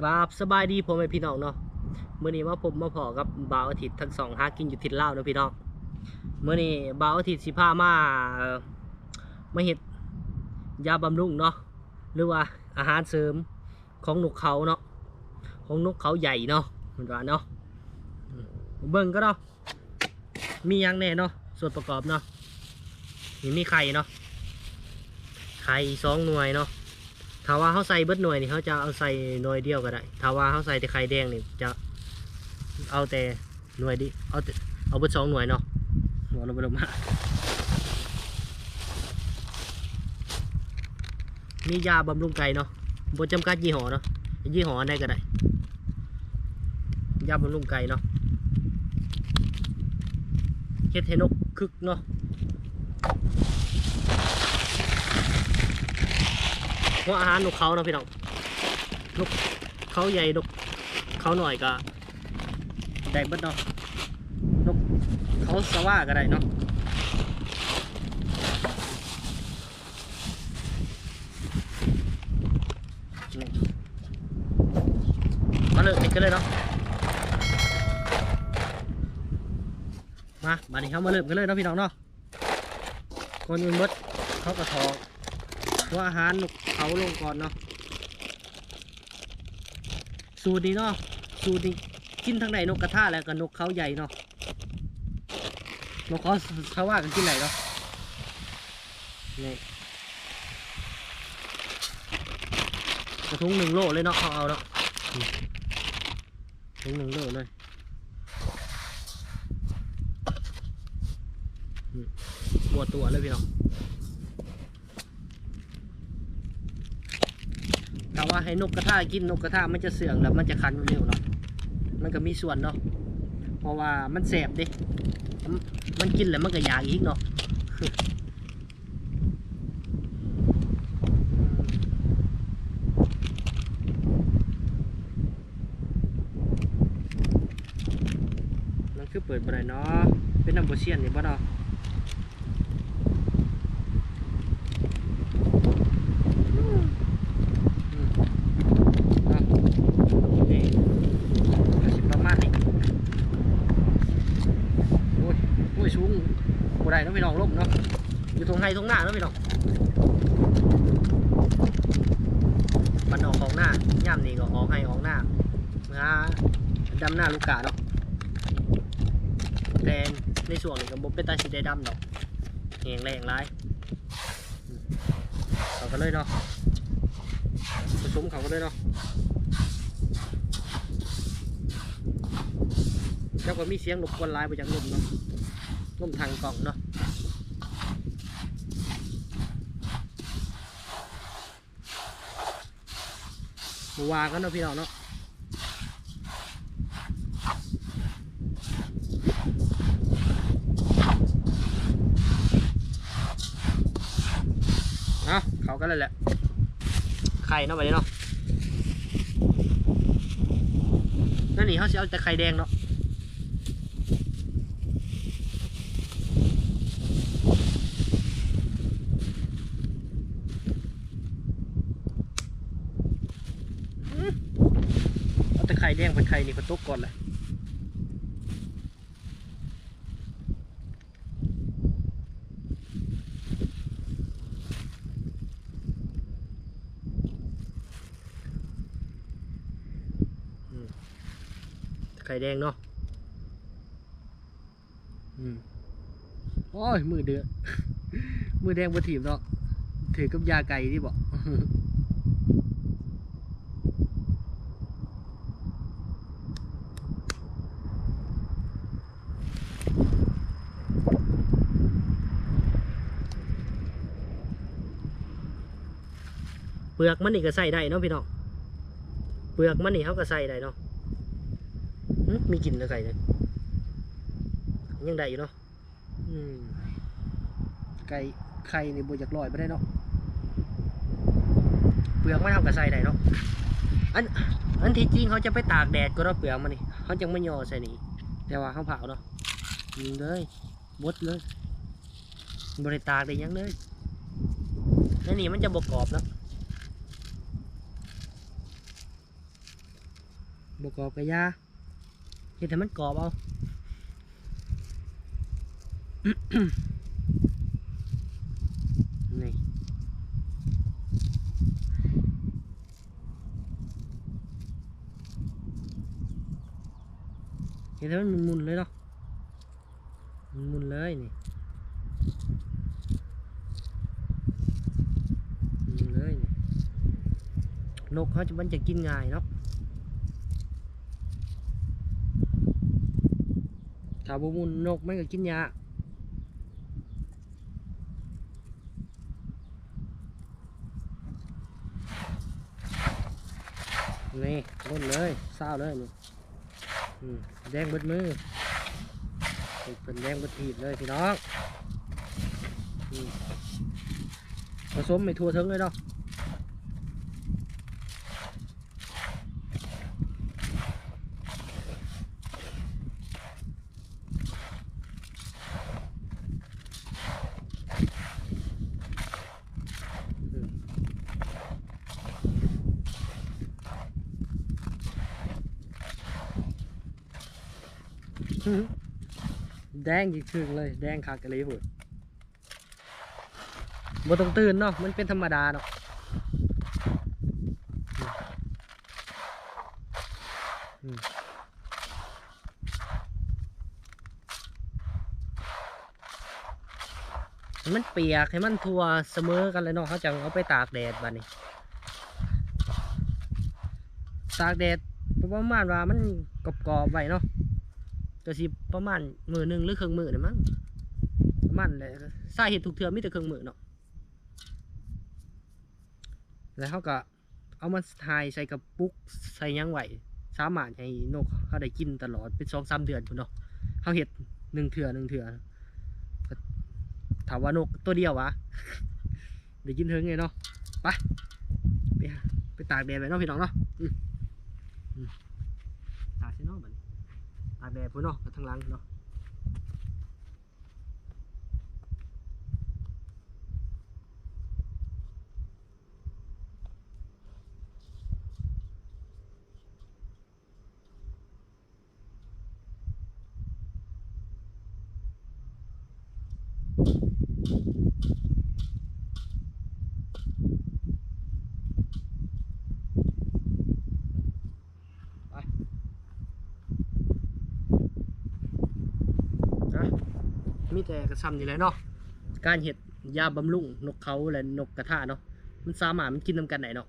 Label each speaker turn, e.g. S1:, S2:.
S1: กราบสบายดีพ่อพี่น้องเนาะเมื้อนี้มาพบมาพอกับบ่าวอาทิตย์ทั้งสองหากินอยู่ทิศลาวเนาะพี่น้องเมื้อนี้บ่าวอาทิตย์สิพามาเอ่อมาเฮ็ดยาบำรุงเนาะหรือว่าอาหารเสริมของนกเขาเนาะของนกเขาใหญ่เนาะเหมือนว่าเนาะเบิ่งก็เนาะมียังแน่เนาะส่วนประกอบเนาะนี่มีไข่เนาะไข่สองหน่วยเนาะ ถ้าว่าเขาใส่เบิดหน่วยนี่เขาจะเอาใส่หน่วยเดียวก็ได้ถ้าว่าเขาใส่แต่ไข่แดงนี่จะเอาแต่หน่วยดิเอาเอาเบิดสองหน่วยเนาะหัวลงไปลงมามียาบำรุงไก่เนาะบนจำกัดยี่ห้อเนาะยี่ห้ออันใดก็ได้ยาบำรุงไก่เนาะเฮ็ดให้นกคึกเนาะ เพราะอาหารนกเขาเนาะพี่น้องนกเขาใหญ่นกเขาหน่อยก็ได้เบิดเนาะนกเขาสว่าก็ได้เนาะมาเลยติดกันเลยเนาะมาบัดนี้เขามาเริ่มกันเลยเนาะพี่น้องเนาะคนอื่นเบิดเขากระทอ กว่าอาหารนกเขาลงก่อนเนาะสูตรนี้เนาะสูตรนี้กินทั้งไหนนกกระทาแล้วก็นกเขาใหญ่เนาะนกเขาเขาว่ากันกินไหนเนาะนี่กระทุงหนึ่งโลเลยเนาะเขาเอาเนาะอืมถุงหนึ่งโลเลยอืมตัวตัวเลยพี่น้อง ถ้าว่าให้นกกระทากินนกกระทามันจะเสื่องแล้วมันจะคันเร็วเนาะมันก็มีส่วนเนาะเพราะว่ามันแสบดิมันกินแล้วมันก็อยากอีกเนาะนั่นคือเปิดบ่ได้เนาะเป็นน้ำโบเซียนนี่บ่เนาะ อืมเนาะนี่ก็สิประมาณนี้โอ้ยโอ้ยสูงบ่ได้เนาะ อยู่ตรงไฮตรงหน้าเนาะพี่น้องมันออกของหน้าย่ำนี่ก็ออกให้ออกหน้านะดำหน้าลูกกาเนาะแต่ในส่วนนี้ก็บ่เป็นตาสีได้ดำดอกแหงแรงร้ายเอากันเลยเนาะผสมเขาก็ได้เนาะแล้วก็มีเสียงรบกวนหลายไปจากลมเนาะลมทางกล่องเนาะ มาวางกันเนาะพี่น้องเนาะเอาเขากันเลยแหละ ไข่เนาะไปเนาะนั่นนี่เขาจะเอาแต่ไข่แดงเนาะ แต่ไข่แดงเป็นไข่นี่ก็นตุ๊กก่อนเลยไข่แดงเนาะอืมโอ้ย มือเดือดมือแดงบนถีบเนาะ ถือกับยาไก่ที่บอก เปลือกมันนี่ก็ใส่ได้เนาะพี่น้องเปลือกมันนี่เขาก็ใส่ได้เนาะหึมีกลิ่นนะไก่เนี่ยยังได้อยู่เนาะอืมไก่ไข่นี่บอยากลอยไปได้เนาะเปลือกมันเขาก็ใส่ได้เนาะอันอันที่จริงเขาจะไปตากแดดก็เนาะเปลือกมันนี่เขาจังไม่ยอใส่นี่แต่ว่าเขาเผาเนาะยิงเลยบดเลยบริตากได้หยังเลยนั่นนี่มันจะบกกรอบเนาะ บกรอบกระยาเห็นแต่มันกรอบเอานี่เห็นแต่มันมุนเลยเนาะมุนเลยนี่มุนเลยนี่นกเขาจะมันจะกินง่ายเนาะ ถ้าบ่มุนนกมันก็กินยานี่ล้นเลยเศร้าเลยนี่แดงบดมือเป็นแดงบดทีบเลยพี่น้องมผสมไม่ทั่วถึงเลยเนาะ แดงอีกถึงเลย แดงคักกันเลยพุ่นบ่ต้องตื่นเนาะมันเป็นธรรมดาเนาะมันเปียกให้มันทั่วเสมอกันเลยเนาะเขาจังเอาไปตากแดดบัดนี้ ตากแดดประมาณว่ามันกรอบๆไว้เนาะ ก็สิประมาณมือหนึ่งหรือครึ่งมือนี่ยมั้งประมาณเลยสาเหตุทุกเทือมีแต่ครึ่งมือเนาะแล้วเขาก็เอามาทายใส่กระปุกใส่ยังไหวสามารถให้นกเขาได้กินตลอดเป็นสองสามเดือนพุ่เนาะเขาเห็ดหนึ่งเถื่อหนึ่งเถื่อถามว่านกตัวเดียววะได้กินเถิงไงเนาะไปไปหาไปตากแดดไปเนาะพี่น้องเนาะอืมอืมตากใช่เนาะบัดนี้ ตาแดดพุ่นเนาะกับทางหลังเนาะนะ มีแต่กระซำนี่แหละเนาะการเห็ดยาบำรุงนกเขาและนกกระทาเนาะมันสามารถมันกินนำกันไหนเนาะ